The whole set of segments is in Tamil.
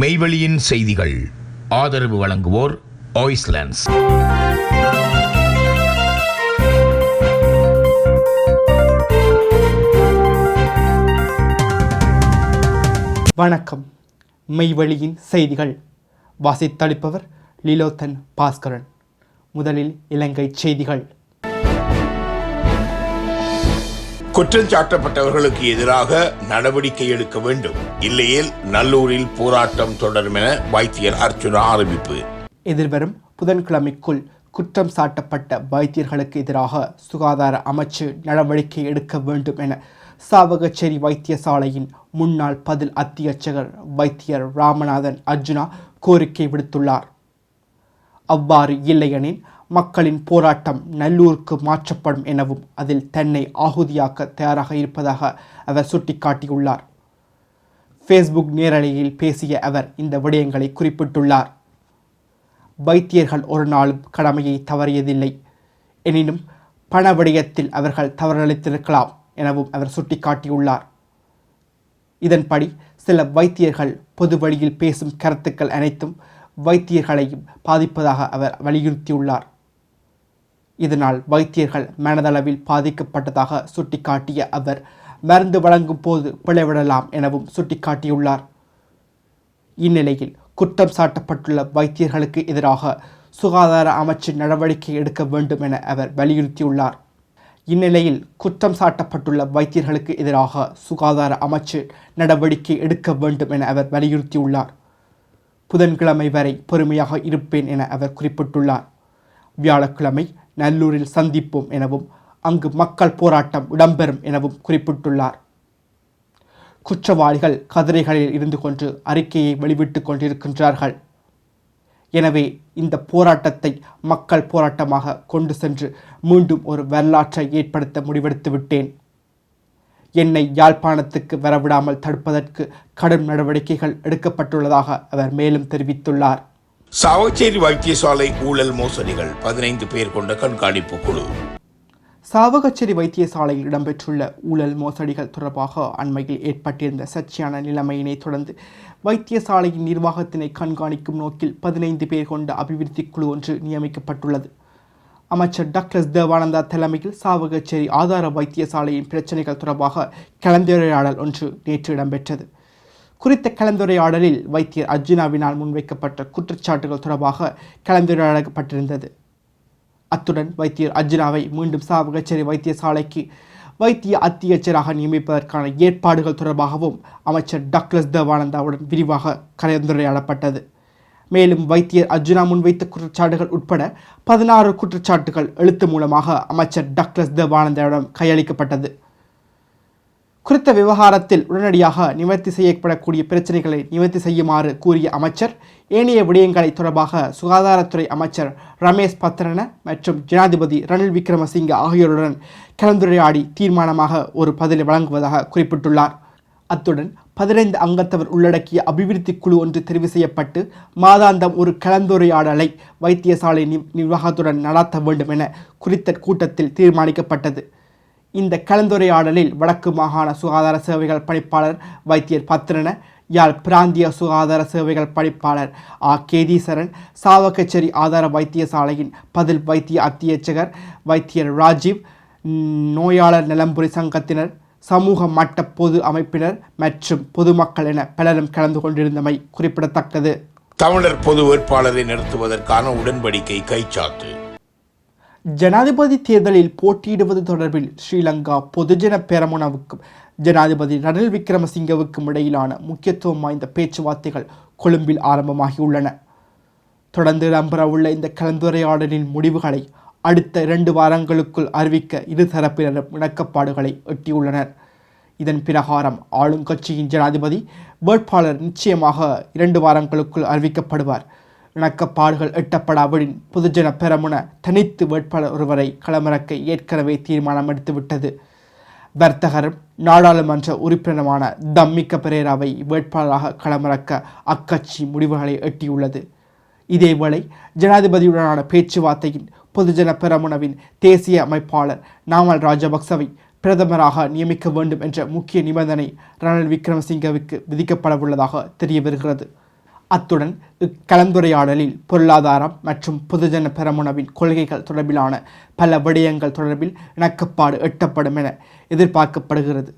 மெய்வெளியின் செய்திகள். ஆதரவு வழங்குவோர் ஆய்ஸ்லாண்ட்ஸ் வணக்கம். மெய்வழியின் செய்திகள். வாசித்தளிப்பவர் லீலோத்தன் பாஸ்கரன். முதலில் இலங்கை செய்திகள். குற்றம் சாட்டப்பட்டவர்களுக்கு எதிராக நடவடிக்கை எடுக்க வேண்டும். இல்லையேல் நல்லூரில் போராட்டம் தொடரும் என வைத்தியர் அர்ச்சுனா அறிவிப்பு. எதிர்வரும் புதன்கிழமைக்குள் குற்றம் சாட்டப்பட்ட வைத்தியர்களுக்கு எதிராக சுகாதார அமைச்சு நடவடிக்கை எடுக்க வேண்டும் என சாவகச்சேரி வைத்தியசாலையின் முன்னாள் பதில் அத்தியட்சகர் வைத்தியர் ராமநாதன் அர்ஜுனா கோரிக்கை விடுத்துள்ளார். அவ்வாறு இல்லையெனில் மக்களின் போராட்டம் நல்லூருக்கு மாற்றப்படும் எனவும் அதில் தன்னை ஆகுதியாக்க தயாராக இருப்பதாக அவர் சுட்டிக்காட்டியுள்ளார். ஃபேஸ்புக் நேரலையில் பேசிய அவர் இந்த விடயங்களை குறிப்பிட்டுள்ளார். வைத்தியர்கள் ஒரு நாளும் கடமையை தவறியதில்லை. எனினும் பண விடயத்தில் அவர்கள் தவறளித்திருக்கலாம் எனவும் அவர் சுட்டிக்காட்டியுள்ளார். இதன்படி சில வைத்தியர்கள் பொது வழியில் பேசும் கருத்துக்கள் அனைத்தும் வைத்தியர்களையும் பாதிப்பதாக அவர் வலியுறுத்தியுள்ளார். இதனால் வைத்தியர்கள் மனதளவில் பாதிக்கப்பட்டதாக சுட்டிக்காட்டிய அவர் மருந்து வழங்கும் போது பிழைவிடலாம் எனவும் சுட்டிக்காட்டியுள்ளார். இந்நிலையில் குற்றம் சாட்டப்பட்டுள்ள வைத்தியர்களுக்கு எதிராக சுகாதார அமைச்சு நடவடிக்கை எடுக்க வேண்டும் என அவர் வலியுறுத்தியுள்ளார். இந்நிலையில் குற்றம் சாட்டப்பட்டுள்ள வைத்தியர்களுக்கு எதிராக சுகாதார அமைச்சு நடவடிக்கை எடுக்க வேண்டும் என அவர் வலியுறுத்தியுள்ளார். புதன்கிழமை வரை பொறுமையாக இருப்பேன் என அவர் குறிப்பிட்டுள்ளார். வியாழக்கிழமை நல்லூரில் சந்திப்போம் எனவும் அங்கு மக்கள் போராட்டம் இடம்பெறும் எனவும் குறிப்பிட்டுள்ளார். குற்றவாளிகள் கதிரைகளில் இருந்து கொண்டு அறிக்கையை வெளிவிட்டு கொண்டிருக்கின்றார்கள். எனவே இந்த போராட்டத்தை மக்கள் போராட்டமாக கொண்டு சென்று மீண்டும் ஒரு வரலாற்றை ஏற்படுத்த முடிவெடுத்து விட்டேன். என்னை யாழ்ப்பாணத்துக்கு வரவிடாமல் தடுப்பதற்கு கடும் நடவடிக்கைகள் எடுக்கப்பட்டுள்ளதாக அவர் மேலும் தெரிவித்துள்ளார். சாவச்சேரி வைத்தியசாலை ஊழல் மோசடிகள் பதினைந்து பேர் கொண்ட கண்காணிப்பு குழு. சாவகச்சேரி வைத்தியசாலையில் இடம்பெற்றுள்ள ஊழல் மோசடிகள் தொடர்பாக அண்மையில் ஏற்பட்டிருந்த சர்ச்சையான நிலைமையினை தொடர்ந்து வைத்தியசாலையின் நிர்வாகத்தினை கண்காணிக்கும் நோக்கில் பதினைந்து பேர் கொண்ட அபிவிருத்தி குழு ஒன்று நியமிக்கப்பட்டுள்ளது. அமைச்சர் டாக்டர் தேவானந்தா தலைமையில் சாவகச்சேரி ஆதார வைத்தியசாலையின் பிரச்சனைகள் தொடர்பாக கலந்துரையாடல் ஒன்று நேற்று இடம்பெற்றது. குறித்த கலந்துரையாடலில் வைத்தியர் அர்ஜுனாவினால் முன்வைக்கப்பட்ட குற்றச்சாட்டுகள் தொடர்பாக கலந்துரையாடப்பட்டிருந்தது. அத்துடன் வைத்தியர் அர்ஜுனாவை மீண்டும் சாவகச்சேரி வைத்தியசாலைக்கு வைத்திய அத்தியட்சராக நியமிப்பதற்கான ஏற்பாடுகள் தொடர்பாகவும் அமைச்சர் டக்ளஸ் தேவானந்தாவுடன் விரிவாக கலந்துரையாடப்பட்டது. மேலும் வைத்தியர் அர்ஜுனா முன்வைத்த குற்றச்சாட்டுகள் உட்பட பதினாறு குற்றச்சாட்டுகள் எழுத்து மூலமாக அமைச்சர் டக்ளஸ் தேவானந்தாவிடம் கையளிக்கப்பட்டது. குறித்த விவகாரத்தில் உடனடியாக நிவர்த்தி செய்யப்படக்கூடிய பிரச்சனைகளை நிவர்த்தி செய்யுமாறு கூறிய அமைச்சர் ஏனைய விடயங்களை தொடர்பாக சுகாதாரத்துறை அமைச்சர் ரமேஷ் பத்ரன மற்றும் ஜனாதிபதி ரணில் விக்ரமசிங்க ஆகியோருடன் கலந்துரையாடி தீர்மானமாக ஒரு பதிலை வழங்குவதாக குறிப்பிட்டுள்ளார். அத்துடன் பதினைந்து அங்கத்தவர் உள்ளடக்கிய அபிவிருத்தி குழு ஒன்று தெரிவு செய்யப்பட்டு மாதாந்தம் ஒரு கலந்துரையாடலை வைத்தியசாலை நிர்வாகத்துடன் நடாத்த வேண்டும் என குறித்த கூட்டத்தில் தீர்மானிக்கப்பட்டது. இந்த கலந்துரையாடலில் வடக்கு மாகாண சுகாதார சேவைகள் பணிப்பாளர் வைத்தியர் பத்ரன யாழ் பிராந்திய சுகாதார சேவைகள் பணிப்பாளர் ஆ. கேதீசரன் சாவகச்சேரி ஆதார வைத்தியசாலையின் பதில் வைத்திய அத்தியட்சகர் வைத்தியர் ராஜீவ் நோயாளர் நலம்புரி சங்கத்தினர் சமூக மட்ட பொது அமைப்பினர் மற்றும் பொதுமக்கள் என பலரும் கலந்து கொண்டிருந்தமை குறிப்பிடத்தக்கது. தமிழர் பொது வேட்பாளரை நிறுத்துவதற்கான உடன்படிக்கை கைச்சாத்து. ஜனாதிபதி தேர்தலில் போட்டியிடுவது தொடர்பில் ஸ்ரீலங்கா பொதுஜன பெரமுனவுக்கும் ஜனாதிபதி ரணில் விக்ரமசிங்கவுக்கும் இடையிலான முக்கியத்துவம் வாய்ந்த பேச்சுவார்த்தைகள் கொழும்பில் ஆரம்பமாகியுள்ளன. தொடர்ந்து இடம்பெறவுள்ள இந்த கலந்துரையாடலின் முடிவுகளை அடுத்த இரண்டு வாரங்களுக்குள் அறிவிக்க இருதரப்பினரும் இணக்கப்பாடுகளை எட்டியுள்ளனர். இதன் பிரகாரம் ஆளுங்கட்சியின் ஜனாதிபதி வேட்பாளர் நிச்சயமாக இரண்டு வாரங்களுக்குள் அறிவிக்கப்படுவார். இணக்கப்பாடுகள் எட்டப்படாவிடின் பொதுஜன பெரமுன தனித்து வேட்பாளர் ஒருவரை களமிறக்க ஏற்கனவே தீர்மானம் எடுத்துவிட்டது. வர்த்தகரும் நாடாளுமன்ற உறுப்பினருமான தம்மிக்க பெரேராவை வேட்பாளராக களமிறக்க அக்கட்சி முடிவுகளை எட்டியுள்ளது. இதேவேளை ஜனாதிபதியுடனான பேச்சுவார்த்தையின் பொதுஜன பெரமுனவின் தேசிய அமைப்பாளர் நாமல் ராஜபக்சவை பிரதமராக நியமிக்க வேண்டும் என்ற முக்கிய நிபந்தனை ரணில் விக்ரமசிங்கவுக்கு விதிக்கப்படவுள்ளதாக தெரிய வருகிறது அத்துடன் இக்கலந்துரையாடலில் பொருளாதாரம் மற்றும் பொதுஜன பெரமுனவின் கொள்கைகள் தொடர்பிலான பல விடயங்கள் தொடர்பில் இணக்கப்பாடு எட்டப்படும் என எதிர்பார்க்கப்படுகிறது.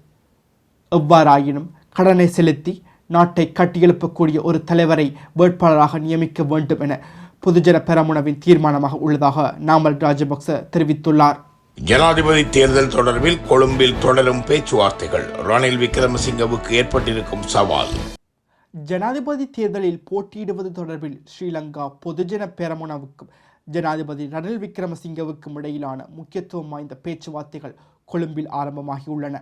எவ்வாறாயினும் கடனை செலுத்தி நாட்டை கட்டியெழுப்பக்கூடிய ஒரு தலைவரை வேட்பாளராக நியமிக்க வேண்டும் என பொதுஜன பெரமுனவின் தீர்மானமாக உள்ளதாக நாமல் ராஜபக்ச தெரிவித்துள்ளார். ஜனாதிபதி தேர்தல் தொடர்பில் கொழும்பில் தொடரும் பேச்சுவார்த்தைகள் ரணில் விக்ரமசிங்கவுக்கு ஏற்பட்டிருக்கும் சவால். ஜனாதிபதி தேர்தலில் போட்டியிடுவது தொடர்பில் ஸ்ரீலங்கா பொதுஜன பெரமுனவுக்கும் ஜனாதிபதி ரணில் விக்ரமசிங்கவுக்கும் இடையிலான முக்கியத்துவம் வாய்ந்த பேச்சுவார்த்தைகள் கொழும்பில் ஆரம்பமாகியுள்ளன.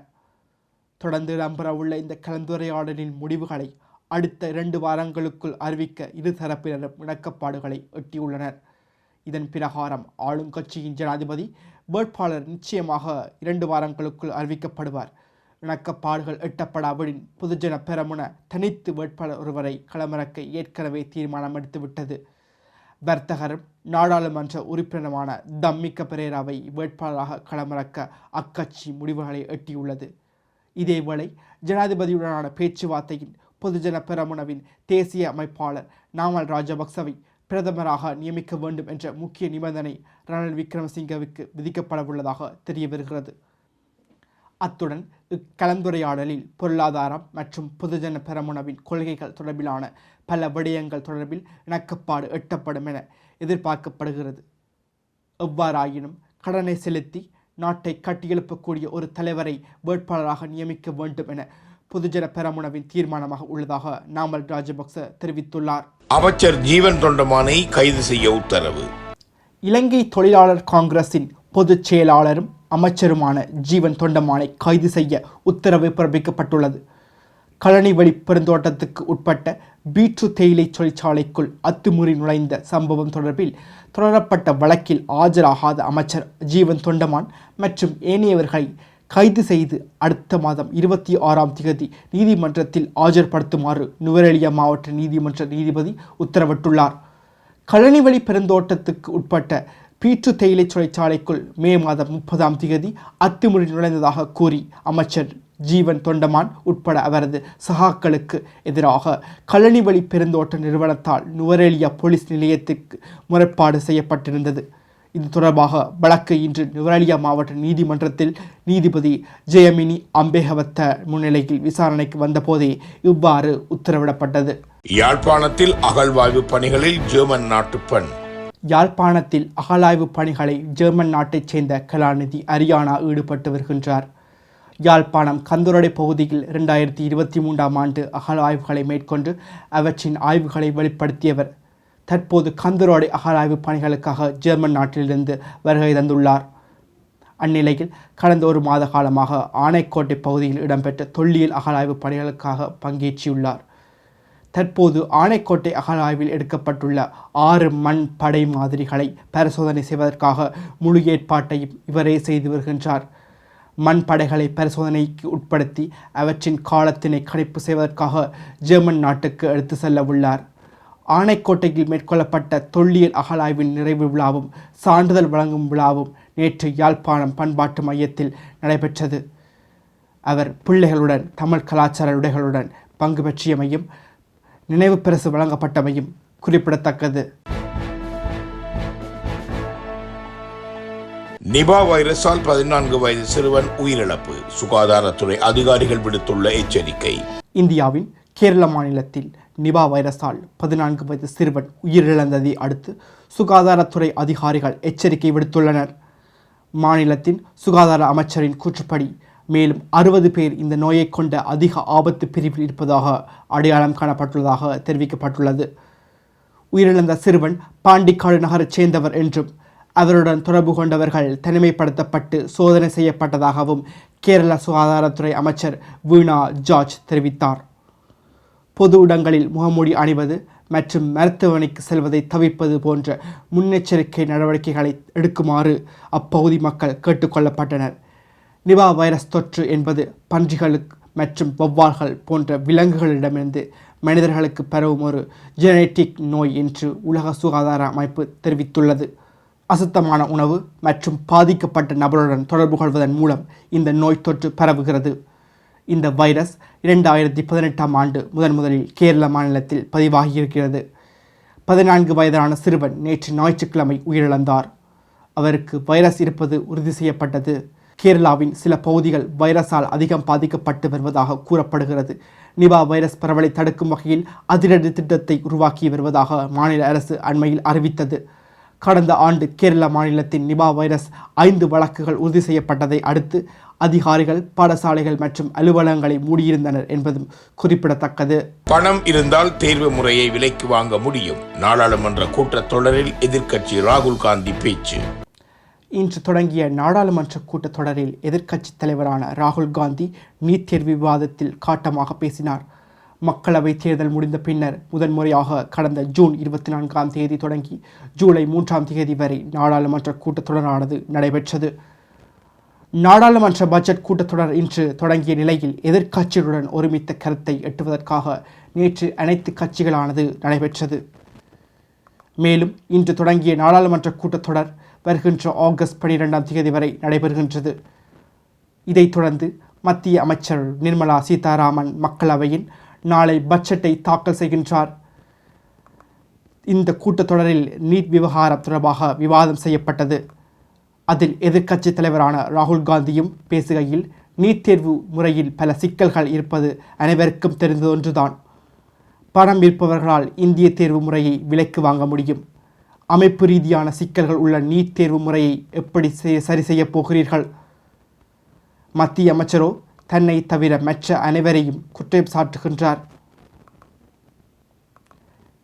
தொடர்ந்து இடம்பெறவுள்ள இந்த கலந்துரையாடலின் முடிவுகளை அடுத்த இரண்டு வாரங்களுக்குள் அறிவிக்க இரு தரப்பினரும் இணக்கப்பாடுகளை எட்டியுள்ளனர். இதன் பிரகாரம் ஆளுங்கட்சியின் ஜனாதிபதி வேட்பாளர் நிச்சயமாக இரண்டு வாரங்களுக்குள் அறிவிக்கப்படுவார். இணக்கப்பாடுகள் எட்டப்படாவிடின் பொதுஜன பெரமுன தனித்து வேட்பாளர் ஒருவரை களமிறக்க ஏற்கனவே தீர்மானம் எடுத்துவிட்டது. வர்த்தகரும் நாடாளுமன்ற உறுப்பினருமான தம்மிக்க பெரேராவை வேட்பாளராக களமிறக்க அக்கட்சி முடிவுகளை எட்டியுள்ளது. இதேவேளை ஜனாதிபதியுடனான பேச்சுவார்த்தையில் பொதுஜன பெரமுனவின் தேசிய அமைப்பாளர் நாமல் ராஜபக்சவை பிரதமராக நியமிக்க வேண்டும் என்ற முக்கிய நிபந்தனை ரணில் விக்ரமசிங்கவுக்கு விதிக்கப்படவுள்ளதாக தெரிய வருகிறது அத்துடன் இக்கலந்துரையாடலில் பொருளாதாரம் மற்றும் பொதுஜன பெரமுனவின் கொள்கைகள் தொடர்பிலான பல விடயங்கள் தொடர்பில் இணக்கப்பாடு எட்டப்படும் என எதிர்பார்க்கப்படுகிறது. எவ்வாறாயினும் கடனை செலுத்தி நாட்டை கட்டியெழுப்பக்கூடிய ஒரு தலைவரை வேட்பாளராக நியமிக்க வேண்டும் என பொதுஜன பெரமுனவின் தீர்மானமாக உள்ளதாக நாமல் ராஜபக்ச தெரிவித்துள்ளார். அமைச்சர் ஜீவன் தொண்டமானை கைது செய்ய உத்தரவு. இலங்கை தொழிலாளர் காங்கிரசின் பொதுச் செயலாளரும் அமைச்சருமான ஜீவன் தொண்டமானை கைது செய்ய உத்தரவு பிறப்பிக்கப்பட்டுள்ளது. கழனிவழி பெருந்தோட்டத்துக்கு உட்பட்ட பீற்று தேயிலை தொழிற்சாலைக்குள் அத்துமுறை நுழைந்த சம்பவம் தொடர்பில் தொடரப்பட்ட வழக்கில் ஆஜராகாத அமைச்சர் ஜீவன் தொண்டமான் மற்றும் ஏனையவர்களை கைது செய்து அடுத்த மாதம் இருபத்தி ஆறாம் தேதி நீதிமன்றத்தில் ஆஜர்படுத்துமாறு நுவரெலியா மாவட்ட நீதிமன்ற நீதிபதி உத்தரவிட்டுள்ளார். கழனிவழி பெருந்தோட்டத்துக்கு உட்பட்ட பீற்று தேயிலை தொழிற்சாலைக்குள் மே மாதம் முப்பதாம் தேதி அத்துமுறை நுழைந்ததாக கூறி அமைச்சர் ஜீவன் தொண்டமான் உட்பட அவரது சகாக்களுக்கு எதிராக கழனிவழி பெருந்தோட்ட நிறுவனத்தால் நுவரேலியா போலீஸ் நிலையத்திற்கு முறைப்பாடு செய்யப்பட்டிருந்தது. இது தொடர்பாக வழக்கு இன்று நுவரேலியா மாவட்ட நீதிமன்றத்தில் நீதிபதி ஜெயமினி அம்பேகவத்த முன்னிலையில் விசாரணைக்கு வந்தபோதே இவ்வாறு உத்தரவிடப்பட்டது. யாழ்ப்பாணத்தில் அகழ்வாய்வு பணிகளில் ஜெர்மன் நாட்டு பெண் யாழ்ப்பாணத்தில் அகழாய்வு பணிகளை ஜெர்மன் நாட்டைச் சேர்ந்த கலாநிதி அரியானா ஈடுபட்டு வருகின்றார். யாழ்ப்பாணம் கந்துரடை பகுதியில் இரண்டாயிரத்தி இருபத்தி மூன்றாம் ஆண்டு அகழாய்வுகளை மேற்கொண்டு அவற்றின் ஆய்வுகளை வெளிப்படுத்தியவர். தற்போது கந்துரோடை அகழாய்வு பணிகளுக்காக ஜெர்மன் நாட்டிலிருந்து வருகை தந்துள்ளார். அந்நிலையில் கடந்த ஒரு மாத காலமாக ஆனைக்கோட்டை பகுதியில் இடம்பெற்ற தொல்லியல் அகழாய்வு பணிகளுக்காக பங்கேற்றியுள்ளார். தற்போது ஆனைக்கோட்டை அகழாய்வில் எடுக்கப்பட்டுள்ள ஆறு மண் படை மாதிரிகளை பரிசோதனை செய்வதற்காக முழு ஏற்பாட்டையும் இவரே செய்து வருகின்றார். மண் படைகளை பரிசோதனைக்கு உட்படுத்தி அவற்றின் காலத்தினை கணிப்பு செய்வதற்காக ஜெர்மன் நாட்டுக்கு எடுத்து செல்ல உள்ளார். ஆனைக்கோட்டையில் மேற்கொள்ளப்பட்ட தொல்லியல் அகழாய்வின் நிறைவு விழாவும் சான்றிதழ் வழங்கும் விழாவும் நேற்று யாழ்ப்பாணம் பண்பாட்டு மையத்தில் நடைபெற்றது. அவர் பிள்ளைகளுடன் தமிழ் கலாச்சார உடைகளுடன் பங்கு பெற்றியமையும் நினைவு பரிசு வழங்கப்பட்டமையும் குறிப்பிடத்தக்கது. நிபா வைரஸால் பதினான்கு வயது சிறுவன் உயிரிழப்பு. சுகாதாரத்துறை அதிகாரிகள் விடுத்துள்ள எச்சரிக்கை. இந்தியாவின் கேரள மாநிலத்தில் நிபா வைரஸால் பதினான்கு வயது சிறுவன் உயிரிழந்ததை அடுத்து சுகாதாரத்துறை அதிகாரிகள் எச்சரிக்கை விடுத்துள்ளனர். மாநிலத்தின் சுகாதார அமைச்சரின் கூற்றுப்படி மேலும் அறுபது பேர் இந்த நோயை கொண்ட அதிக ஆபத்து பிரிவில் இருப்பதாக அடையாளம் காணப்பட்டுள்ளதாக தெரிவிக்கப்பட்டுள்ளது. உயிரிழந்த சிறுவன் பாண்டிக்காடு நகரைச் சேர்ந்தவர் என்றும் அவருடன் தொடர்பு கொண்டவர்கள் தனிமைப்படுத்தப்பட்டு சோதனை செய்யப்பட்டதாகவும் கேரள சுகாதாரத்துறை அமைச்சர் வீணா ஜார்ஜ் தெரிவித்தார். பொது இடங்களில் முகமூடி அணிவது மற்றும் மருத்துவமனைக்கு செல்வதை தவிர்ப்பது போன்ற முன்னெச்சரிக்கை நடவடிக்கைகளை எடுக்குமாறு அப்பகுதி மக்கள் கேட்டுக்கொள்ளப்பட்டனர் நிபா வைரஸ் தொற்று என்பது பன்றிகளுக்கு மற்றும் வௌவால்கள் போன்ற விலங்குகளிடமிருந்து மனிதர்களுக்கு பரவும் ஒரு ஜெனட்டிக் நோய் என்று உலக சுகாதார அமைப்பு தெரிவித்துள்ளது. அசுத்தமான உணவு மற்றும் பாதிக்கப்பட்ட நபருடன் தொடர்பு கொள்வதன் மூலம் இந்த நோய் தொற்று பரவுகிறது. இந்த வைரஸ் இரண்டாயிரத்தி பதினெட்டாம் ஆண்டு முதன் முதலில் கேரள மாநிலத்தில் பதிவாகியிருக்கிறது. பதினான்கு வயதான சிறுவன் நேற்று ஞாயிற்றுக்கிழமை உயிரிழந்தார். அவருக்கு வைரஸ் இருப்பது உறுதி செய்யப்பட்டது. கேரளாவின் சில பகுதிகள் வைரஸால் அதிகம் பாதிக்கப்பட்டு வருவதாக கூறப்படுகிறது. நிபா வைரஸ் பரவலை தடுக்கும் வகையில் அதிரடி திட்டத்தை உருவாக்கி வருவதாக மாநில அரசு அண்மையில் அறிவித்தது. கடந்த ஆண்டு கேரள மாநிலத்தின் நிபா வைரஸ் ஐந்து வழக்குகள் உறுதி செய்யப்பட்டதை அடுத்து அதிகாரிகள் பாடசாலைகள் மற்றும் அலுவலகங்களை மூடியிருந்தனர் என்பதும் குறிப்பிடத்தக்கது. பணம் இருந்தால் தேர்வு முறையை விலைக்கு வாங்க முடியும். நாடாளுமன்ற கூட்டத்தொடரில் எதிர்க்கட்சி ராகுல் காந்தி பேச்சு. இன்று தொடங்கிய நாடாளுமன்ற கூட்டத்தொடரில் எதிர்க்கட்சித் தலைவரான ராகுல் காந்தி நீட் தேர்வு விவாதத்தில் காட்டமாக பேசினார். மக்களவை தேர்தல் முடிந்த பின்னர் முதன்முறையாக கடந்த ஜூன் இருபத்தி நான்காம் தேதி தொடங்கி ஜூலை மூன்றாம் தேதி வரை நாடாளுமன்ற கூட்டத்தொடரானது நடைபெற்றது. நாடாளுமன்ற பட்ஜெட் கூட்டத்தொடர் இன்று தொடங்கிய நிலையில் எதிர்க்கட்சிகளுடன் ஒருமித்த கருத்தை எட்டுவதற்காக நேற்று அனைத்து கட்சிகளானது நடைபெற்றது. மேலும் இன்று தொடங்கிய நாடாளுமன்ற கூட்டத்தொடர் வருகின்ற ஆகஸ்ட் பனிரெண்டாம் தேதி வரை நடைபெறுகின்றது. இதைத் தொடர்ந்து மத்திய அமைச்சர் நிர்மலா சீதாராமன் மக்களவையின் நாளை பட்ஜெட்டை தாக்கல் செய்கின்றார். இந்த கூட்டத்தொடரில் நீட் விவகாரம் தொடர்பாக விவாதம் செய்யப்பட்டது. அதில் எதிர்க்கட்சித் தலைவரான ராகுல் காந்தியும் பேசுகையில் நீட் தேர்வு முறையில் பல சிக்கல்கள் இருப்பது அனைவருக்கும் தெரிந்த ஒன்றுதான் பணம் இருப்பவர்களால் இந்திய தேர்வு முறையை விலைக்கு வாங்க முடியும். அமைப்பு ரீதியான சிக்கல்கள் உள்ள நீட் தேர்வு முறையை எப்படி சரி செய்யப் போகிறீர்கள்? மத்திய அமைச்சரோ தன்னை தவிர மற்ற அனைவரையும் குற்றம் சாட்டுகின்றார்.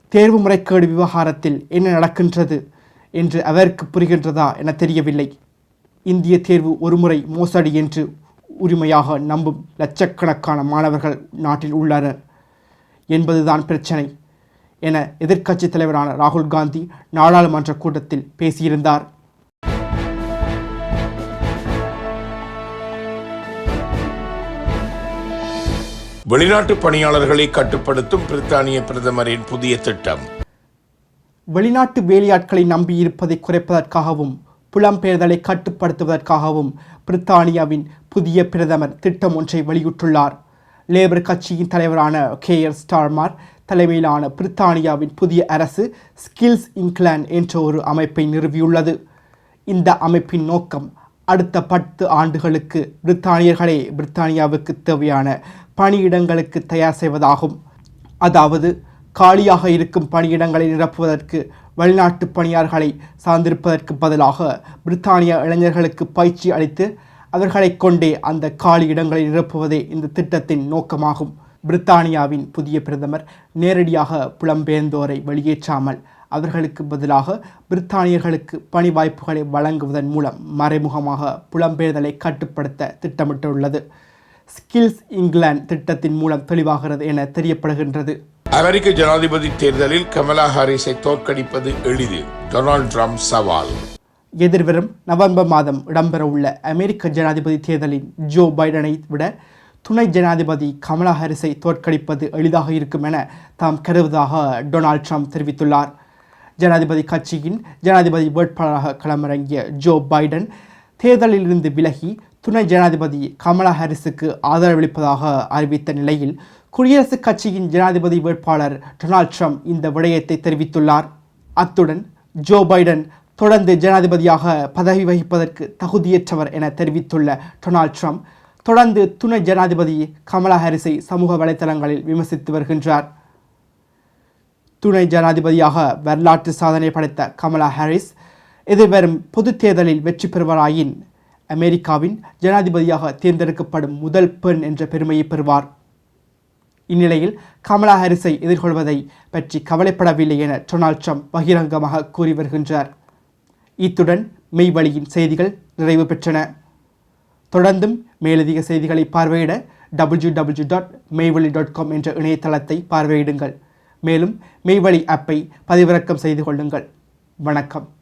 தேர்வு முறைகேடு விவகாரத்தில் என்ன நடக்கின்றது என்று அவருக்கு புரிகின்றதா என தெரியவில்லை. இந்திய தேர்வு ஒருமுறை மோசடி என்று உரிமையாக நம்பும் லட்சக்கணக்கான மாணவர்கள் நாட்டில் உள்ளனர். என்பதுதான் பிரச்சனை. என எதிர்க்கட்சித் தலைவரான ராகுல் காந்தி நாடாளுமன்ற கூட்டத்தில் பேசியிருந்தார். வெளிநாட்டு பணியாளர்களை கட்டுப்படுத்தும் பிரித்தானிய பிரதமரின் புதிய திட்டம். வெளிநாட்டு வேலையாட்களை நம்பியிருப்பதை குறைப்பதற்காகவும் புலம்பெயர்தலை கட்டுப்படுத்துவதற்காகவும் பிரித்தானியாவின் புதிய பிரதமர் திட்டம் ஒன்றை வெளியிட்டுள்ளார். லேபர் கட்சியின் தலைவரான கேயர் ஸ்டார்மார் தலைமையிலான பிரித்தானியாவின் புதிய அரசு ஸ்கில்ஸ் இங்கிலாந்து என்ற ஒரு அமைப்பை நிறுவியுள்ளது. இந்த அமைப்பின் நோக்கம் அடுத்த பத்து ஆண்டுகளுக்கு பிரித்தானியர்களே பிரித்தானியாவுக்கு தேவையான பணியிடங்களுக்கு தயார் செய்வதாகும். அதாவது காலியாக இருக்கும் பணியிடங்களை நிரப்புவதற்கு வெளிநாட்டு பணியாளர்களை சார்ந்திருப்பதற்கு பதிலாக பிரித்தானிய இளைஞர்களுக்கு பயிற்சி அளித்து அவர்களை கொண்டே அந்த காலி இடங்களை நிரப்புவதே இந்த திட்டத்தின் நோக்கமாகும். பிரித்தானியாவின் புதிய பிரதமர் நேரடியாக புலம்பெயர்ந்தோரை வெளியேற்றாமல் அவர்களுக்கு பதிலாக பிரித்தானியர்களுக்கு பணி வாய்ப்புகளை வழங்குவதன் மூலம் மறைமுகமாக புலம்பெயர்தலை கட்டுப்படுத்த திட்டமிட்டுள்ளது. ஸ்கில்ஸ் இங்கிலாந்து திட்டத்தின் மூலம் தெளிவாகிறது என தெரியப்படுகின்றது. அமெரிக்க ஜனாதிபதி தேர்தலில் கமலா ஹாரிஸை தோற்கடிப்பது எளிது. டொனால்ட் ட்ரம்ப் சவால். எதிர்வரும் நவம்பர் மாதம் இடம்பெறவுள்ள அமெரிக்க ஜனாதிபதி தேர்தலில் ஜோ பைடனை விட துணை ஜனாதிபதி கமலா ஹாரிஸை தோற்கடிப்பது எளிதாக இருக்கும் என தாம் கருவதாக டொனால்ட் ட்ரம்ப் தெரிவித்துள்ளார். ஜனாதிபதி கட்சியின் ஜனாதிபதி வேட்பாளராக களமிறங்கிய ஜோ பைடன் தேர்தலிலிருந்து விலகி துணை ஜனாதிபதி கமலா ஹாரிஸுக்கு ஆதரவளிப்பதாக அறிவித்த நிலையில் குடியரசுக் கட்சியின் ஜனாதிபதி வேட்பாளர் டொனால்ட் ட்ரம்ப் இந்த விடயத்தை தெரிவித்துள்ளார். அத்துடன் ஜோ பைடன் தொடர்ந்து ஜனாதிபதியாக பதவி வகிப்பதற்கு தகுதியற்றவர் என தெரிவித்துள்ள டொனால்ட் ட்ரம்ப் தொடர்ந்து துணை ஜனாதிபதி கமலா ஹாரிஸை சமூக வலைத்தளங்களில் விமர்சித்து வருகின்றார். துணை ஜனாதிபதியாக வரலாற்று சாதனை படைத்த கமலா ஹாரிஸ் எதிர்வரும் பொதுத் தேர்தலில் வெற்றி பெறுவாராயின் அமெரிக்காவின் ஜனாதிபதியாக தேர்ந்தெடுக்கப்படும் முதல் பெண் என்ற பெருமையை பெறுவார். இந்நிலையில் கமலா ஹாரிஸை எதிர்கொள்வதை பற்றி கவலைப்படவில்லை என டொனால்ட் ட்ரம்ப் பகிரங்கமாக கூறி வருகின்றார். இத்துடன் மெய்வழியின் செய்திகள் நிறைவு பெற்றன. தொடர்ந்தும் மேலதிக செய்திகளை பார்வையிட W W dot Meivazhi dot com என்ற இணையதளத்தை பார்வையிடுங்கள். மேலும் மெய்வழி ஆப்பை பதிவிறக்கம் செய்து கொள்ளுங்கள். வணக்கம்.